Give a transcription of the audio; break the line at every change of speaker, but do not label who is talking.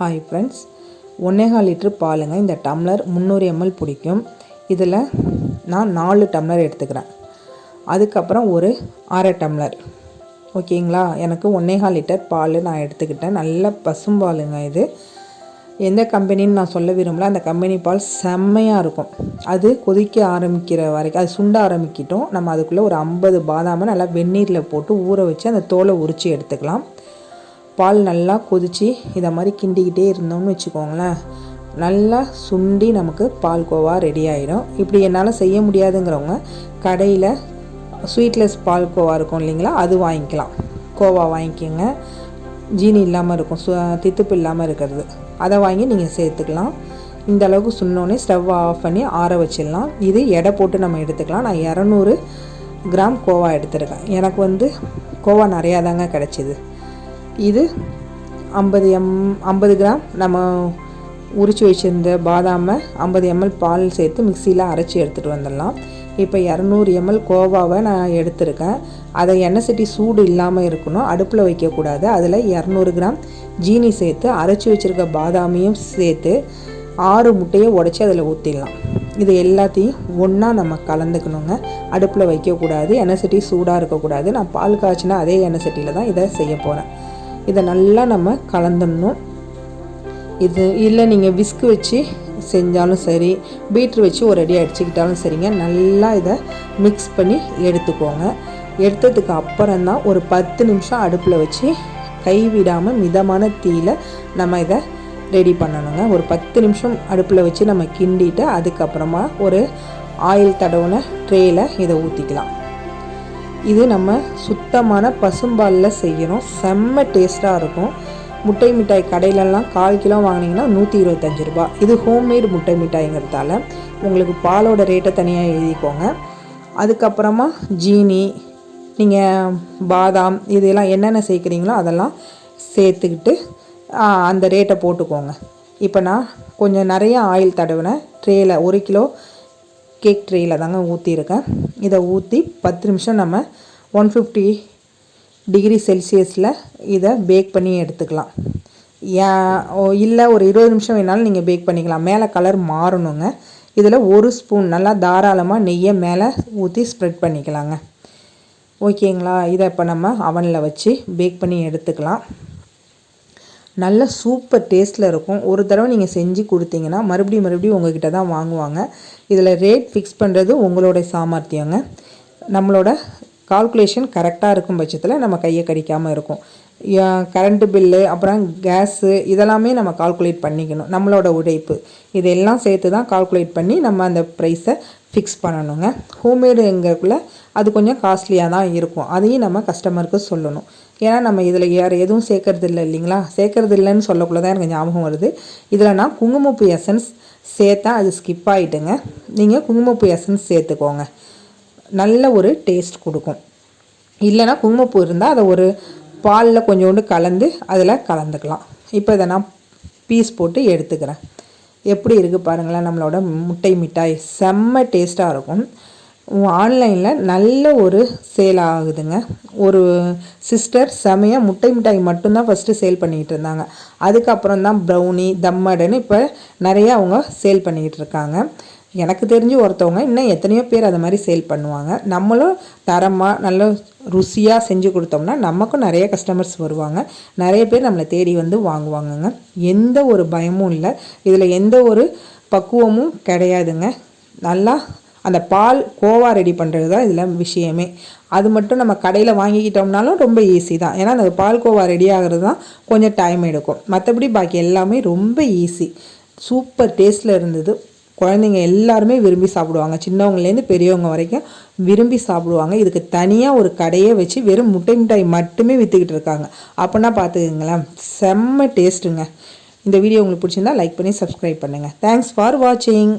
Hi friends ஒன்றேகால் litre பாலுங்க. இந்த tumbler முந்நூறு எம்எல் பிடிக்கும். இதில் நான் நாலு டம்ளர் எடுத்துக்கிறேன். அதுக்கப்புறம் ஒரு அரை டம்ளர் ஓகேங்களா எனக்கு ஒன்றேகால் லிட்டர் பால் நான் எடுத்துக்கிட்டேன். நல்ல பசும்பாலுங்க இது. எந்த கம்பெனின்னு நான் சொல்ல விரும்பல. அந்த கம்பெனி பால் செம்மையாக இருக்கும். அது கொதிக்க ஆரம்பிக்கிற வரைக்கும் அது சுண்ட ஆரம்பிக்கிட்டோம். நம்ம அதுக்குள்ளே ஒரு ஐம்பது பாதாமை நல்லா வெந்நீரில் போட்டு ஊற வச்சு அந்த தோலை உரித்து எடுத்துக்கலாம். பால் நல்லா கொதித்து இதை மாதிரி கிண்டிக்கிட்டே இருந்தோம்னு வச்சுக்கோங்களேன். நல்லா சுண்டி நமக்கு பால் கோவா ரெடி ஆகிடும் இப்படி என்னால் செய்ய முடியாதுங்கிறவங்க கடையில் ஸ்வீட்லெஸ் பால் கோவா இருக்கும் இல்லைங்களா அது வாங்கிக்கலாம். கோவா வாங்கிக்கோங்க. ஜீனி இல்லாமல் இருக்கும் சு தித்துப்பு இல்லாமல் இருக்கிறது. அதை வாங்கி நீங்கள் சேர்த்துக்கலாம். இந்த அளவுக்கு சுண்ணோன்னே ஸ்டவ் ஆஃப் பண்ணி ஆற வச்சிடலாம். இது எடை போட்டு நம்ம எடுத்துக்கலாம். நான் இரநூறு கிராம் கோவா எடுத்துருக்கேன். எனக்கு வந்து கோவா நிறையா தாங்க கிடச்சிது. இது ஐம்பது எம் ஐம்பது கிராம். நம்ம உரித்து வச்சுருந்த பாதாமை ஐம்பது எம்எல் பால் சேர்த்து மிக்சியில் அரைச்சி எடுத்துகிட்டு வந்துடலாம். இப்போ இரநூறு எம்எல் கோவாவை நான் எடுத்திருக்கேன். அதை எண்ணெய் சட்டி சூடு இல்லாமல் இருக்கணும் அடுப்பில் வைக்கக்கூடாது அதில் இரநூறு கிராம் ஜீனி சேர்த்து அரைச்சி வச்சுருக்க பாதாமையும் சேர்த்து ஆறு முட்டையை உடச்சி அதில் ஊற்றிடலாம் இது எல்லாத்தையும் ஒன்றா நம்ம கலந்துக்கணுங்க. அடுப்பில் வைக்கக்கூடாது எண்ணெய் சட்டி சூடாக இருக்கக்கூடாது நான் பால் காய்ச்சினா அதே எண்ணெய் சட்டியில் தான் இதை செய்ய போகிறேன் இதை நல்லா நம்ம கலந்துடணும். இது இல்லை நீங்கள் விஸ்கு வச்சு செஞ்சாலும் சரி பீட்ரு வச்சு ஒரு அடி அடிச்சுக்கிட்டாலும் சரிங்க. நல்லா இதை மிக்ஸ் பண்ணி எடுத்துக்கோங்க. எடுத்ததுக்கு அப்புறம் தான் ஒரு பத்து நிமிஷம் அடுப்பில் வச்சு கைவிடாமல் மிதமான தீயில் நம்ம இதை ரெடி பண்ணணுங்க. ஒரு பத்து நிமிஷம் அடுப்பில் வச்சு நம்ம கிண்டிட்டு அதுக்கப்புறமா ஒரு ஆயில் தடவுன ட்ரேயில் இதை ஊற்றிக்கலாம் இது நம்ம சுத்தமான பசும்பாலில் செய்யணும். செம்ம டேஸ்ட்டாக இருக்கும். முட்டை மிட்டாய் கடையிலலாம் கால் கிலோ வாங்கினீங்கன்னா நூற்றி இருபத்தஞ்சி ரூபா. இது ஹோம்மேடு முட்டை மிட்டாய்ங்கிறதால உங்களுக்கு பாலோட ரேட்டை தனியாக எழுதிக்கோங்க. அதுக்கப்புறமா ஜீனி நீங்கள் பாதாம் இதெல்லாம் என்னென்ன சேர்க்குறீங்களோ அதெல்லாம் சேர்த்துக்கிட்டு அந்த ரேட்டை போட்டுக்கோங்க. இப்போ நான் கொஞ்சம் நிறைய ஆயில் தடவினேன் ட்ரேயில் ஒரு கிலோ கேக் ட்ரேயில் தாங்க ஊற்றிருக்கேன் இதை ஊற்றி பத்து நிமிஷம் நம்ம ஒன் ஃபிஃப்டி டிகிரி செல்சியஸில் இதை பேக் பண்ணி எடுத்துக்கலாம். இல்லை ஒரு இருபது நிமிஷம் வேணாலும் நீங்கள் பேக் பண்ணிக்கலாம். மேலே கலர் மாறணுங்க. இதில் ஒரு ஸ்பூன் நல்லா தாராளமாக நெய்யை மேலே ஊற்றி ஸ்ப்ரெட் பண்ணிக்கலாங்க. ஓகேங்களா? இதை இப்போ நம்ம அவனில் வச்சு பேக் பண்ணி எடுத்துக்கலாம். நல்ல சூப்பர் டேஸ்ட்டில் இருக்கும். ஒரு தடவை நீங்கள் செஞ்சு கொடுத்தீங்கன்னா மறுபடியும் மறுபடியும் உங்ககிட்ட தான் வாங்குவாங்க. இதில் ரேட் ஃபிக்ஸ் பண்ணுறது உங்களோட சாமர்த்தியங்க. நம்மளோட கால்குலேஷன் கரெக்டாக இருக்கும் பட்சத்தில் நம்ம கையை கடிக்காமல் இருக்கும். கரண்ட்டு பில்லு அப்புறம் கேஸு இதெல்லாமே நம்ம கால்குலேட் பண்ணிக்கணும். நம்மளோட உழைப்பு. இதெல்லாம் சேர்த்து தான் கால்குலேட் பண்ணி நம்ம அந்த ப்ரைஸை ஃபிக்ஸ் பண்ணணுங்க. ஹோம்மேடுங்கிறக்குள்ள அது கொஞ்சம் காஸ்ட்லியாக தான் இருக்கும். அதையும் நம்ம கஸ்டமருக்கு சொல்லணும். ஏன்னா நம்ம இதில் வேறு எதுவும் சேர்க்கறது இல்லை இல்லைங்களா? சேர்க்கறது இல்லைன்னு சொல்லக்குள்ள தான் எனக்கு ஞாபகம் வருது. இதில் நான் குங்குமப்பூ எசன்ஸ் சேர்த்தா அது ஸ்கிப் ஆகிட்டுங்க நீங்கள் குங்குமப்பூ எசன்ஸ் சேர்த்துக்கோங்க. நல்ல ஒரு டேஸ்ட் கொடுக்கும். இல்லைனா குங்குமப்பூ இருந்தால் அதை ஒரு பாலில் கொஞ்சோண்டு கலந்து அதில் கலந்துக்கலாம். இப்போ இதை நான் பீஸ் போட்டு எடுத்துக்கிறேன். எப்படி இருக்குது பாருங்களேன் நம்மளோட முட்டை மிட்டாய். செம்ம டேஸ்ட்டாக இருக்கும். ஆன்லைனில் நல்ல ஒரு சேல் ஆகுதுங்க. ஒரு சிஸ்டர் செமையாக முட்டை மிட்டாய் மட்டும்தான் ஃபஸ்ட்டு சேல் பண்ணிக்கிட்டு இருந்தாங்க. அதுக்கப்புறம் தான் ப்ரௌனி தம்மடுன்னு இப்போ நிறையா அவங்க சேல் பண்ணிக்கிட்டு இருக்காங்க. எனக்கு தெரிஞ்சு ஒருத்தவங்க இன்னும் எத்தனையோ பேர் அது மாதிரி சேல் பண்ணுவாங்க. நம்மளும் தரமாக நல்ல ருசியாக செஞ்சு கொடுத்தோம்னா நமக்கும் நிறைய கஸ்டமர்ஸ் வருவாங்க. நிறைய பேர் நம்மளை தேடி வந்து வாங்குவாங்கங்க. எந்த ஒரு பயமும் இல்லை. இதில் எந்த ஒரு பக்குவமும் கிடையாதுங்க. நல்லா அந்த பால் கோவா ரெடி பண்ணுறது தான் இதில் விஷயமே. அது மட்டும் நம்ம கடையில் வாங்கிக்கிட்டோம்னாலும் ரொம்ப ஈஸி தான். ஏன்னா அந்த பால் கோவா ரெடி ஆகிறது தான் கொஞ்சம் டைம் எடுக்கும். மற்றபடி பாக்கி எல்லாமே ரொம்ப ஈஸி சூப்பர் டேஸ்ட்டில் இருந்தது. குழந்தைங்க எல்லாருமே விரும்பி சாப்பிடுவாங்க. சின்னவங்கலேருந்து பெரியவங்க வரைக்கும் விரும்பி சாப்பிடுவாங்க. இதுக்கு தனியாக ஒரு கடையை வச்சு வெறும் முட்டை மிட்டாய் மட்டுமே விற்றுக்கிட்டு இருக்காங்க. அப்போனா பார்த்துக்குங்களேன் செம்ம டேஸ்ட்டுங்க. இந்த வீடியோ உங்களுக்கு பிடிச்சிருந்தா லைக் பண்ணி சப்ஸ்கிரைப் பண்ணுங்கள் தேங்க்ஸ் ஃபார் வாட்சிங்